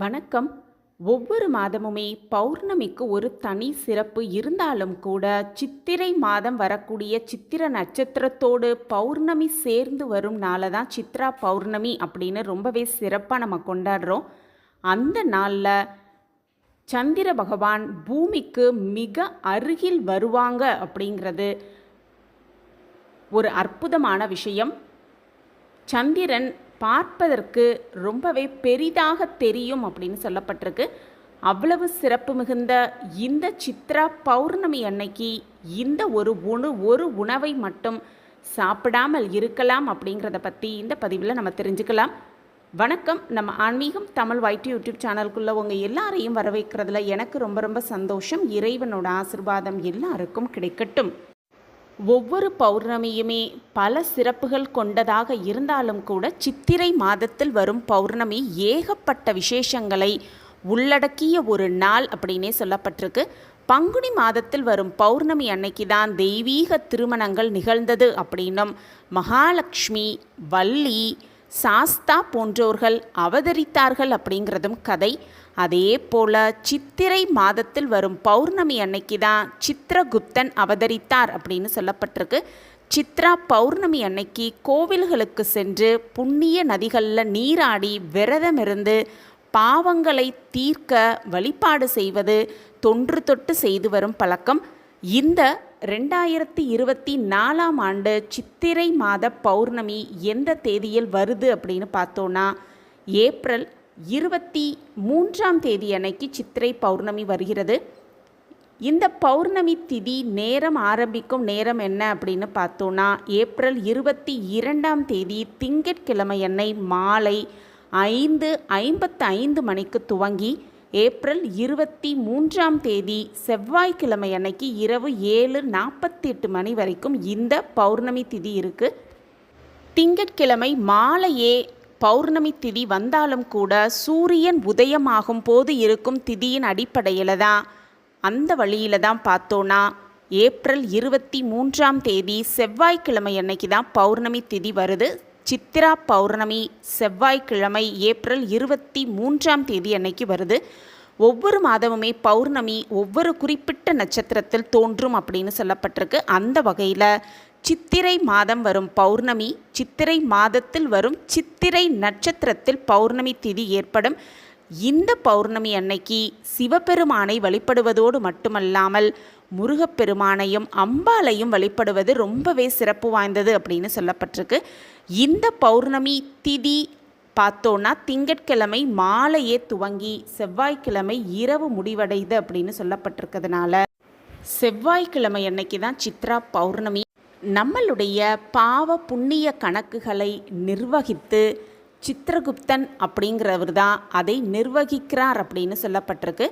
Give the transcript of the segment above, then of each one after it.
வணக்கம். ஒவ்வொரு மாதமுமே பௌர்ணமிக்கு ஒரு தனி சிறப்பு இருந்தாலும் கூட சித்திரை மாதம் வரக்கூடிய சித்திர நட்சத்திரத்தோடு பௌர்ணமி சேர்ந்து வரும் நாளை தான் சித்ரா பௌர்ணமி அப்படின்னு ரொம்பவே சிறப்பாக நம்ம கொண்டாடுறோம். அந்த நாளில் சந்திர பகவான் பூமிக்கு மிக அருகில் வருவாங்க அப்படிங்கிறது ஒரு அற்புதமான விஷயம். சந்திரன் பார்ப்பதற்கு ரொம்பவே பெரிதாக தெரியும் அப்படின்னு சொல்லப்பட்டிருக்கு. அவ்வளவு சிறப்பு மிகுந்த இந்த சித்ரா பௌர்ணமி அன்னைக்கு இந்த ஒரு உணவு ஒரு உணவை மட்டும் சாப்பிடாமல் இருக்கலாம் அப்படிங்கிறத பற்றி இந்த பதிவில் நம்ம தெரிஞ்சுக்கலாம். வணக்கம். நம்ம ஆன்மீகம் தமிழ் வைட்டு யூடியூப் சேனலுக்குள்ளே உங்கள் எல்லாரையும் வரவேற்கிறதுல எனக்கு ரொம்ப ரொம்ப சந்தோஷம். இறைவனோட ஆசிர்வாதம் எல்லாருக்கும் கிடைக்கட்டும். ஒவ்வொரு பௌர்ணமியுமே பல சிறப்புகள் கொண்டதாக இருந்தாலும் கூட சித்திரை மாதத்தில் வரும் பௌர்ணமி ஏகப்பட்ட விசேஷங்களை உள்ளடக்கிய ஒரு நாள் அப்படின்னே சொல்லப்பட்டிருக்கு. பங்குனி மாதத்தில் வரும் பௌர்ணமி அன்னைக்கு தான் தெய்வீக திருமணங்கள் நிகழ்ந்தது அப்படின்னும் மகாலட்சுமி வள்ளி சாஸ்தா போன்றோர்கள் அவதரித்தார்கள் அப்படிங்கிறதும் கதை. அதே போல சித்திரை மாதத்தில் வரும் பௌர்ணமி அன்னைக்கு தான் சித்திரகுப்தன் அவதரித்தார் அப்படின்னு சொல்லப்பட்டிருக்கு. சித்ரா பௌர்ணமி அன்னைக்கு கோவில்களுக்கு சென்று புண்ணிய நதிகளில் நீராடி விரதமிருந்து பாவங்களை தீர்க்க வழிபாடு செய்வது தொன்று தொட்டு செய்து வரும் பழக்கம். இந்த ரெண்டாயிரத்தி இருபத்தி நாலாம் ஆண்டு சித்திரை மாத பௌர்ணமி எந்த தேதியில் வருது அப்படின்னு பார்த்தோன்னா ஏப்ரல் இருபத்தி மூன்றாம் தேதி அன்னைக்கு சித்திரை பௌர்ணமி வருகிறது. இந்த பௌர்ணமி திதி நேரம் ஆரம்பிக்கும் நேரம் என்ன அப்படின்னு பார்த்தோன்னா ஏப்ரல் இருபத்தி இரண்டாம் தேதி திங்கட்கிழமை அன்னை மாலை ஐந்து ஐம்பத்து ஐந்து மணிக்கு துவங்கி ஏப்ரல் இருபத்தி மூன்றாம் தேதி செவ்வாய்க்கிழமை அன்னைக்கு இரவு ஏழு நாற்பத்தி எட்டு மணி வரைக்கும் இந்த பௌர்ணமி திதி இருக்குது திங்கட்கிழமை மாலையே பௌர்ணமி திதி வந்தாலும் கூட சூரியன் உதயமாகும் போது இருக்கும் திதியின் அடிப்படையில் தான் அந்த வழியில் தான் பார்த்தோன்னா ஏப்ரல் இருபத்தி மூன்றாம் தேதி செவ்வாய்க்கிழமை அன்னைக்கு தான் பௌர்ணமி திதி வருது. சித்திரா பௌர்ணமி செவ்வாய்க்கிழமை ஏப்ரல் இருபத்தி மூன்றாம் தேதி அன்னைக்கு வருது. ஒவ்வொரு மாதமுமே பௌர்ணமி ஒவ்வொரு குறிப்பிட்ட நட்சத்திரத்தில் தோன்றும் அப்படின்னு சொல்லப்பட்டிருக்கு. அந்த வகையில் சித்திரை மாதம் வரும் பௌர்ணமி சித்திரை மாதத்தில் வரும் சித்திரை நட்சத்திரத்தில் பௌர்ணமி திதி ஏற்படும். இந்த பௌர்ணமி அன்னைக்கு சிவபெருமானை வழிபடுவதோடு மட்டுமல்லாமல் முருகப்பெருமானையும் அம்பாலையும் வழிபடுவது ரொம்பவே சிறப்பு வாய்ந்தது அப்படின்னு சொல்லப்பட்டிருக்கு. இந்த பௌர்ணமி திதி பார்த்தோன்னா திங்கட்கிழமை மாலையே துவங்கி செவ்வாய்க்கிழமை இரவு முடிவடையுது அப்படின்னு சொல்லப்பட்டிருக்கிறதுனால செவ்வாய்க்கிழமை அன்னைக்கு தான் சித்ரா பௌர்ணமி. நம்மளுடைய பாவ புண்ணிய கணக்குகளை நிர்வகித்து சித்திரகுப்தன் அப்படிங்கிறவர் தான் அதை நிர்வகிக்கிறார் அப்படின்னு சொல்லப்பட்டிருக்கு.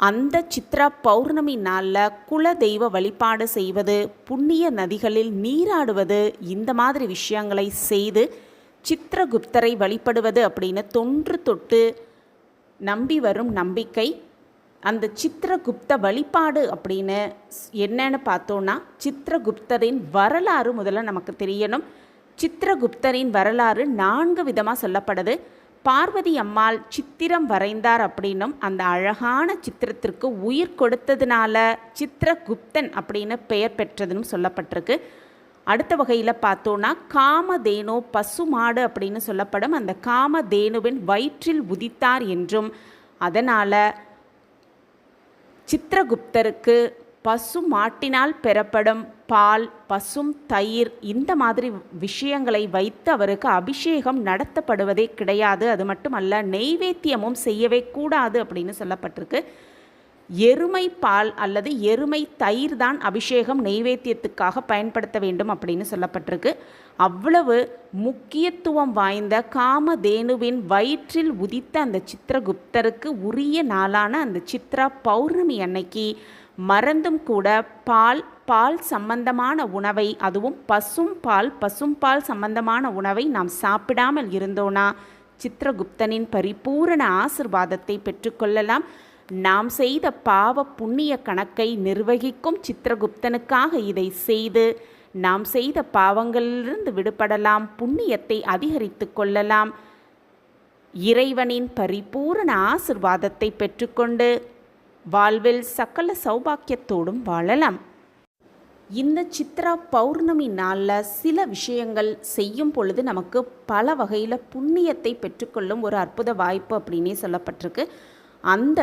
அந்த சித்ரா பௌர்ணமி நாளில் குல தெய்வ வழிபாடு செய்வது புண்ணிய நதிகளில் நீராடுவது இந்த மாதிரி விஷயங்களை செய்து சித்திரகுப்தரை வழிபடுவது அப்படின்னு தொன்று தொட்டு நம்பி வரும் நம்பிக்கை. அந்த சித்திரகுப்த வழிபாடு அப்படின்னு என்னன்னு பார்த்தோன்னா சித்திரகுப்தரின் வரலாறு முதல்ல நமக்கு தெரியணும். சித்திரகுப்தரின் வரலாறு நான்கு விதமாக சொல்லப்படுது. பார்வதி அம்மாள் சித்திரம் வரைந்தார் அப்படின்னும் அந்த அழகான சித்திரத்திற்கு உயிர் கொடுத்ததுனால சித்திரகுப்தன் அப்படின்னு பெயர் பெற்றதுன்னு சொல்லப்பட்டிருக்கு. அடுத்த வகையில் பார்த்தோன்னா காமதேனு பசுமாடு அப்படின்னு சொல்லப்படும். அந்த காமதேனுவின் வயிற்றில் உதித்தார் என்றும் அதனால் சித்திரகுப்தருக்கு பசு மாட்டினால் பெறப்படும் பால் பசும் தயிர் இந்த மாதிரி விஷயங்களை வைத்து அவருக்கு அபிஷேகம் நடத்தப்படுவதே கிடையாது. அது மட்டுமல்ல நெய்வேத்தியமும் செய்யவே கூடாது அப்படின்னு சொல்லப்பட்டிருக்கு. எருமை பால் அல்லது எருமை தயிர் தான் அபிஷேகம் நெய்வேத்தியத்துக்காக பயன்படுத்த வேண்டும் அப்படின்னு சொல்லப்பட்டிருக்கு. அவ்வளவு முக்கியத்துவம் வாய்ந்த காமதேனுவின் வயிற்றில் உதித்த அந்த சித்திரகுப்தருக்கு உரிய நாளான அந்த சித்ரா பௌர்ணமி அன்னைக்கு மறந்தும் கூட பால் பால் சம்பந்தமான உணவை அதுவும் பசும் பால் பசும் பால் சம்பந்தமான உணவை நாம் சாப்பிடாமல் இருந்தோனா சித்திரகுப்தனின் பரிபூரண ஆசிர்வாதத்தை பெற்றுக்கொள்ளலாம் நாம் செய்த பாவ புண்ணிய கணக்கை நிர்வகிக்கும் சித்திரகுப்தனுக்காக இதை செய்து நாம் செய்த பாவங்களிலிருந்து விடுபடலாம் புண்ணியத்தை அதிகரித்து கொள்ளலாம். இறைவனின் பரிபூரண ஆசிர்வாதத்தை பெற்றுக்கொண்டு வாழ்வில் சகல சௌபாக்கியத்தோடும் வாழலாம். இந்த சித்ரா பௌர்ணமி நாளில் சில விஷயங்கள் செய்யும் பொழுது நமக்கு பல வகையில் புண்ணியத்தை பெற்றுக்கொள்ளும் ஒரு அற்புத வாய்ப்பு அப்படின்னே சொல்லப்பட்டிருக்கு. அந்த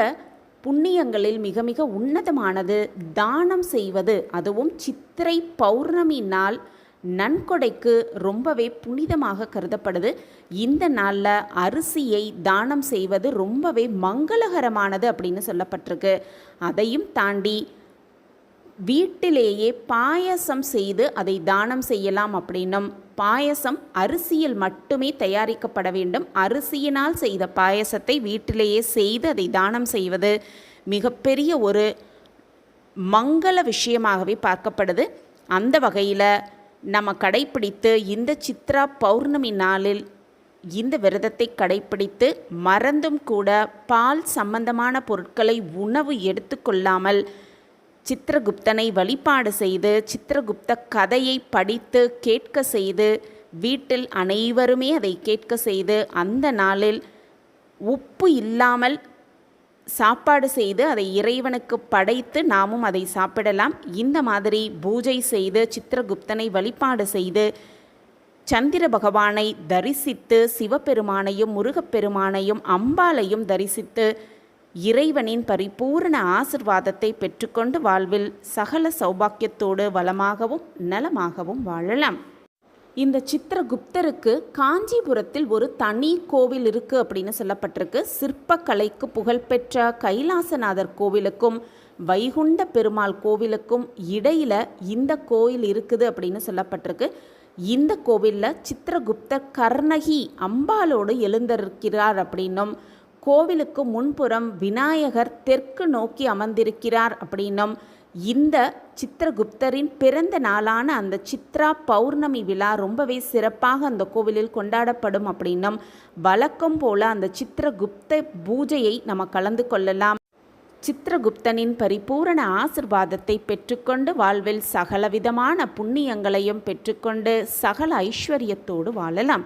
புண்ணியங்களில் மிக மிக உன்னதமானது தானம் செய்வது அதுவும் சித்திரை பௌர்ணமி நாள் நன்கொடைக்கு ரொம்பவே புனிதமாக கருதப்படுது. இந்த நாளில் அரிசியை தானம் செய்வது ரொம்பவே மங்களகரமானது அப்படின்னு சொல்லப்பட்டிருக்கு. அதையும் தாண்டி வீட்டிலேயே பாயசம் செய்து அதை தானம் செய்யலாம் அப்படின்னும் பாயசம் அரிசியில் மட்டுமே தயாரிக்கப்பட வேண்டும். அரிசியினால் செய்த பாயசத்தை வீட்டிலேயே செய்து அதை தானம் செய்வது மிகப்பெரிய ஒரு மங்கள விஷயமாகவே பார்க்கப்படுது. அந்த வகையில் நம்ம கடைப்பிடித்து இந்த சித்ரா பௌர்ணமி நாளில் இந்த விரதத்தை கடைப்பிடித்து மறந்தும் கூட பால் சம்பந்தமான பொருட்களை உணவு எடுத்துக்கொள்ளாமல் சித்திரகுப்தனை வழிபாடு செய்து சித்திரகுப்த கதையை படித்து கேட்க செய்து வீட்டில் அனைவருமே அதை கேட்க செய்து அந்த நாளில் உப்பு இல்லாமல் சாப்பாடு செய்து அதை இறைவனுக்கு படைத்து நாமும் அதை சாப்பிடலாம். இந்த மாதிரி பூஜை செய்து சித்திரகுப்தனை வழிபாடு செய்து சந்திர பகவானை தரிசித்து சிவபெருமானையும் முருகப்பெருமானையும் அம்பாளையும் தரிசித்து இறைவனின் பரிபூரண ஆசிர்வாதத்தை பெற்றுக்கொண்டு வாழ்வில் சகல சௌபாக்கியத்தோடு வளமாகவும் நலமாகவும் வாழலாம். இந்த சித்திரகுப்தருக்கு காஞ்சிபுரத்தில் ஒரு தனி கோவில் இருக்குது அப்படின்னு சொல்லப்பட்டிருக்கு. சிற்பக்கலைக்கு புகழ்பெற்ற கைலாசநாதர் கோவிலுக்கும் வைகுண்ட பெருமாள் கோவிலுக்கும் இடையில் இந்த கோயில் இருக்குது அப்படின்னு சொல்லப்பட்டிருக்கு. இந்த கோவிலில் சித்திரகுப்தர் கர்ணகி அம்பாலோடு எழுந்திருக்கிறார் அப்படின்னும் கோவிலுக்கு முன்புறம் விநாயகர் தெற்கு நோக்கி அமர்ந்திருக்கிறார் அப்படின்னும் இந்த சித்திரகுப்தரின் பிறந்த நாளான அந்த சித்ரா பௌர்ணமி விழா ரொம்பவே சிறப்பாக அந்த கோவிலில் கொண்டாடப்படும் அப்படின்னும் வழக்கம் போல அந்த சித்திரகுப்த பூஜையை நம்ம கலந்து கொள்ளலாம். சித்திரகுப்தனின் பரிபூரண ஆசிர்வாதத்தை பெற்றுக்கொண்டு வாழ்வில் சகலவிதமான புண்ணியங்களையும் பெற்றுக்கொண்டு சகல ஐஸ்வர்யத்தோடு வாழலாம்.